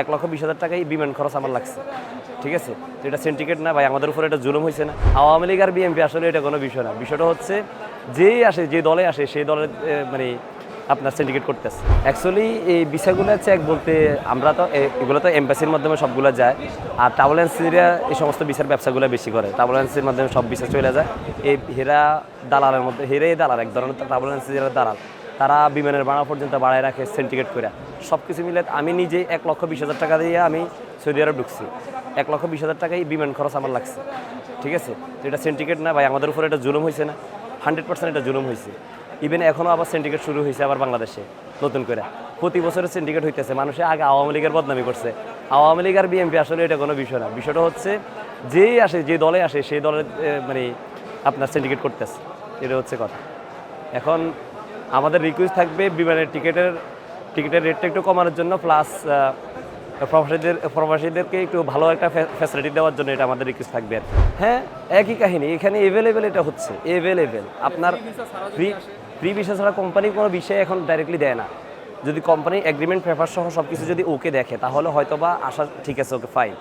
এক লক্ষ বিশ হাজার টাকাই বিমান খরচ আমার লাগছে। ঠিক আছে? তো এটা সিন্ডিকেট না, ভাই, আমাদের উপরে এটা জুলুম হয়েছে না। আওয়ামী লীগ আর বিএনপি আসলে এটা কোনো বিষয় না। বিষয়টা হচ্ছে, যেই আসে, যে দলে আসে, সেই দলের মানে আপনার সিন্ডিকেট করতেছে। অ্যাকচুয়ালি এই বিষয়গুলো চেক বলতে, আমরা তো এগুলো তো এম্বাসির মাধ্যমে সবগুলো যায়। আর ট্রাভেল এজেন্সিরা এই সমস্ত বিচার ব্যবসাগুলো বেশি করে। ট্রাভেল এজেন্সির মাধ্যমে সব বিচার চলে যায়। এই হেরা দালালের মধ্যে হিরে দালাল, এক ধরনের ট্রাভেল এজেন্সির দালাল। তারা বিমানের ভাড়া পর্যন্ত বাড়ায় রাখে সিন্ডিকেট করে সব কিছু মিলে আমি নিজে এক লক্ষ বিশ হাজার টাকা দিয়ে আমি সৌদি আরব ঢুকছি। এক লক্ষ বিশ হাজার টাকাই বিমান খরচ আমার লাগছে। ঠিক আছে? তো এটা সিন্ডিকেট না ভাই, আমাদের উপরে এটা জুলুম হয়েছে না। হান্ড্রেড পার্সেন্ট এটা জুলুম হয়েছে ইভেন এখনও আবার সিন্ডিকেট শুরু হয়েছে আবার বাংলাদেশে, নতুন করে প্রতি বছরের সিন্ডিকেট হইতেছে, মানুষে আগে আওয়ামী লীগের বদনামি করছে। আওয়ামী লীগ আর বিএনপি আসলে এটা কোনো বিষয় না। বিষয়টা হচ্ছে, যেই আসে, যে দলে আসে, সেই দলের মানে আপনার সিন্ডিকেট করতেছে। এটা হচ্ছে কথা। এখন আমাদের রিকোয়েস্ট থাকবে বিমানের টিকিটের টিকিটের রেটটা একটু কমানোর জন্য প্লাস প্রবাসীদের প্রবাসীদেরকে একটু ভালো একটা ফ্যাসিলিটি দেওয়ার জন্য এটা আমাদের রিকোয়েস্ট থাকবে হ্যাঁ একই কাহিনী এখানে এভেলেবেল এটা হচ্ছে এভেলেবেল আপনার ফ্রি ফ্রি ভিসা ছাড়া কোম্পানি কোনো বিষয়ে এখন ডাইরেক্টলি দেয় না। যদি কোম্পানি এগ্রিমেন্ট পেপার সহ সব কিছু যদি ওকে দেখে তাহলে হয়তো বা আসা ঠিক আছে ওকে ফাইন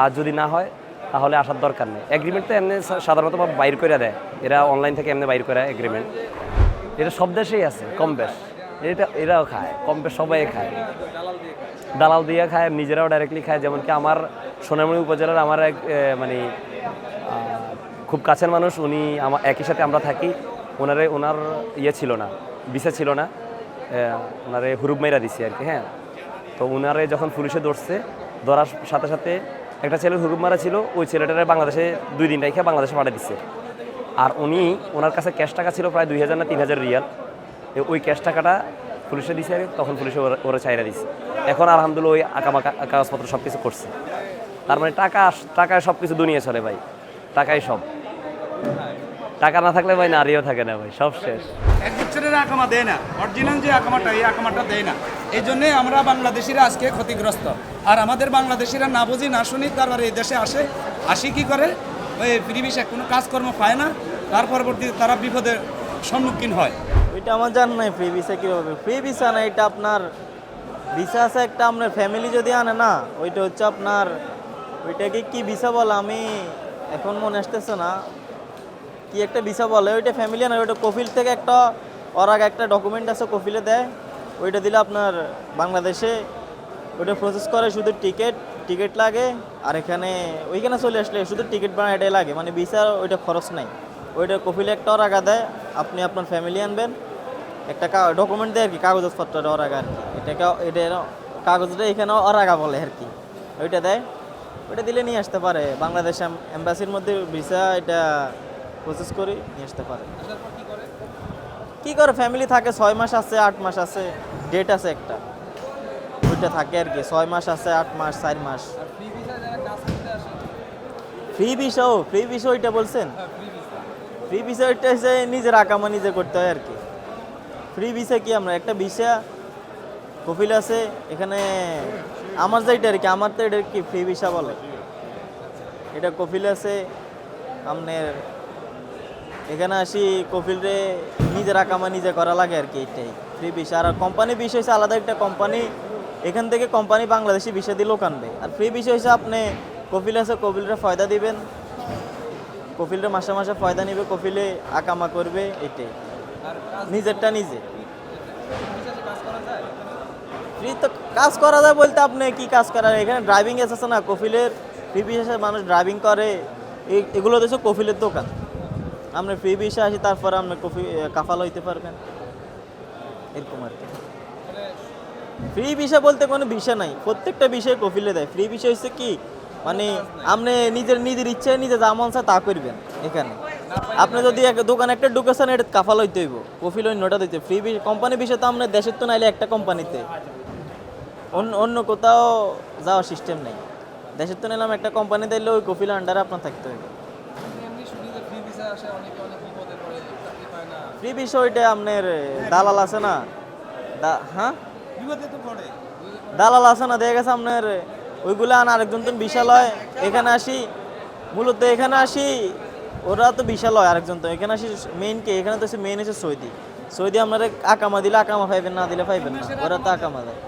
আর যদি না হয় তাহলে আসার দরকার নেই। এগ্রিমেন্ট তো এমনি সাধারণত বাইর করে দেয়। এরা অনলাইন থেকে এমনি বাইর করে এগ্রিমেন্ট এটা সব দেশেই আছে, কম বেশ। এটা, এরাও খায়, কম বেশ সবাই খায়। দালাল দিয়ে খায়, নিজেরাও ডাইরেক্টলি খায় যেমন কি আমার সোনামণি উপজেলার আমার এক মানে খুব কাছের মানুষ, উনি আমার একই সাথে আমরা থাকি। ওনারে, ওনার ইয়ে ছিল না ভিসা ছিল না। ওনারে হুরুব মাইরা দিছি আর কি হ্যাঁ। তো ওনারে যখন পুলিশে ধরছে, ধরার সাথে সাথে একটা ছেলে হুরুব মারা ছিল, ওই ছেলেটারে বাংলাদেশে দুই দিন রেখে বাংলাদেশে পাঠিয়ে দিচ্ছে আর উনি, ওনার কাছে ক্যাশ টাকা ছিল প্রায় দুই হাজার না তিন হাজার রিয়াল। ওই ক্যাশ টাকাটা পুলিশে দিছে, তখন পুলিশে ওরা- চাইরা দিছে। এখন আলহামদুলিল্লাহ ওই আঁকামা কাগজপত্র সব কিছু করছে। তার মানে টাকা টাকায় সব কিছু দুনিয়া চলে ভাই। টাকাই সব। টাকা না থাকলে ভাই নারীও থাকে না ভাই, সব শেষ। এক বছরের আকামা দেয় না অরিজিনাল যে আকামাটা, এই আকামাটা দেয় না। এই জন্যে আমরা বাংলাদেশিরা আজকে ক্ষতিগ্রস্ত। আর আমাদের বাংলাদেশিরা না বুঝি, না শুনি, তারপরে এই দেশে আসে, আসি কি করে? পরিবেশে কোনো কাজকর্ম পায় না, তার পরবর্তীতে তারা বিপদের সম্মুখীন হয়। ওইটা আমার জান নাই, ফ্রি ভিসা কীভাবে? ফ্রি ভিসা না, এটা আপনার ভিসা আছে একটা, আপনার ফ্যামিলি যদি আনে না, ওইটা হচ্ছে আপনার, ওইটাকে কি ভিসা বলে? আমি এখন মনে আসতেছে না। কি একটা ভিসা বলে? ওইটা ফ্যামিলি আনে, ওইটা কফিল থেকে একটা, ওর আগে একটা ডকুমেন্ট আছে, কফিলে দেয়। ওইটা দিলে আপনার বাংলাদেশে, ওইটা প্রসেস করে শুধু টিকিট টিকিট লাগে আর এখানে ওইখানে চলে আসলে শুধু টিকিট বানা এটাই লাগে মানে ভিসা ওইটা খরচ নাই। ওইটা কফিলে একটা ওর আগা দেয় আপনি আপনার ফ্যামিলি আনবেন একটা ডকুমেন্ট দেয় আর কি কাগজপত্র ওর আগা আর কি। এটাকে এটা কাগজটা এখানে ওর আগা বলে আর কি। ওইটা দেয় ওইটা দিলে নিয়ে আসতে পারে। বাংলাদেশ এম্বাসির মধ্যে ভিসা এটা প্রসেস করে নিয়ে আসতে পারে। কি করে? ফ্যামিলি থাকে ছয় মাস আছে আট মাস আছে ডেট আছে একটা। ওইটা থাকে আর কি। ছয় মাস আছে আট মাস চার মাস। ফ্রি ভিসা ও ফ্রি ভিসা ওইটা বলছেন? ফ্রি ভিসা ওইটা হচ্ছে নিজের আকামা নিজে করতে হয় আর কি। ফ্রি ভিসা কি আমরা? একটা ভিসা কপিল আছে এখানে আমার যেটা আর কি আমার তো এটা কি ফ্রি ভিসা বলে? এটা কপিল আছে আপনার এখানে আসি কপিলরে নিজের আকামা নিজে করা লাগে আর কি এটাই। ফ্রি ভিসা আর কোম্পানি বিষয় হচ্ছে আলাদা একটা কোম্পানি এখান থেকে কোম্পানি বাংলাদেশি ভিসা দিলেও কানবে আর ফ্রি বিষয় হচ্ছে আপনি কপিল আছে কপিলরে ফয়দা দিবেন। কপিলরে মাসে মাসে ফয়দা নিবে কপিলে আকামা করবে, এটাই। নিজেরটা নিজে। ফ্রি তো কাজ করা যায় বলতে আপনি কি কাজ করার? এখানে ড্রাইভিং এসেছে না, কফিলের ফ্রি বিশেষে মানুষ ড্রাইভিং করে। এগুলো হচ্ছে কফিলের দোকান। আপনি ফ্রি বিষে আসি, তারপরে আপনি কফি কাফাল হইতে পারবেন। এরকম আর কি। ফ্রি বিষয় বলতে কোনো বিষয় নাই। প্রত্যেকটা বিষয় কফিলে দেয়। ফ্রি বিষয় হচ্ছে কি? মানে আপনি নিজের নিজের ইচ্ছে নিজে যা মন তা করবেন এখানে। আপনি যদি দোকানে একটা ঢুকেছেন, এটা কাফাল হইতে হইব। কফিল নোটা দিতে। ফ্রি কোম্পানি বিষয় তো আপনার দেশের তো নাইলে একটা কোম্পানিতে অন্য অন্য কোথাও যাওয়ার সিস্টেম নেই। দেশের তো নিলাম একটা কোম্পানি দিলে ওই কফিল আন্ডারে আপনার থাকতে হবে ফ্রি বিষয় ওইটা আপনার দালাল আছে না? হ্যাঁ? দালাল আছে না, দেখে গেছে আপনার। ওইগুলো আন আরেকজন তো বিশাল হয়। এখানে আসি। মূলত এখানে আসি। ওরা তো বিশাল হয় আরেকজন তো। এখানে আসি মেইন কে? এখানে তো মেইন হচ্ছে সৌদি। সৌদি আপনারা আকামা দিলে আকামা পাইবেন, না দিলে পাইবেন না। ওরা তো আকামা দেয়।